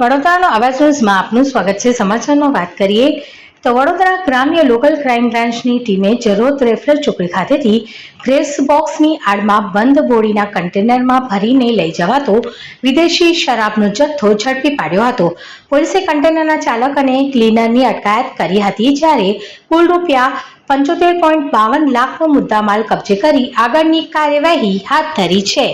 વડોદરાનો આવાજ ન્યૂઝમાં આપનું સ્વાગત છે. સમાચારમાં વાત કરીએ તો વડોદરા ગ્રામ્ય લોકલ ક્રાઇમ બ્રાન્ચની ટીમે જરોદ રેફરલ ચોકડી ખાતેથી ગ્રેસ બોક્સની આડમાં બંધ બોડીના કન્ટેનરમાં ભરીને લઈ જવાતો વિદેશી શરાબનો જથ્થો ઝડપી પાડ્યો હતો. પોલીસે કન્ટેનરના ચાલક અને ક્લીનરની અટકાયત કરી હતી જ્યારે કુલ રૂપિયા પંચોતેર પોઈન્ટ બાવન લાખનો મુદ્દામાલ કબજે કરી આગળની કાર્યવાહી હાથ ધરી છે.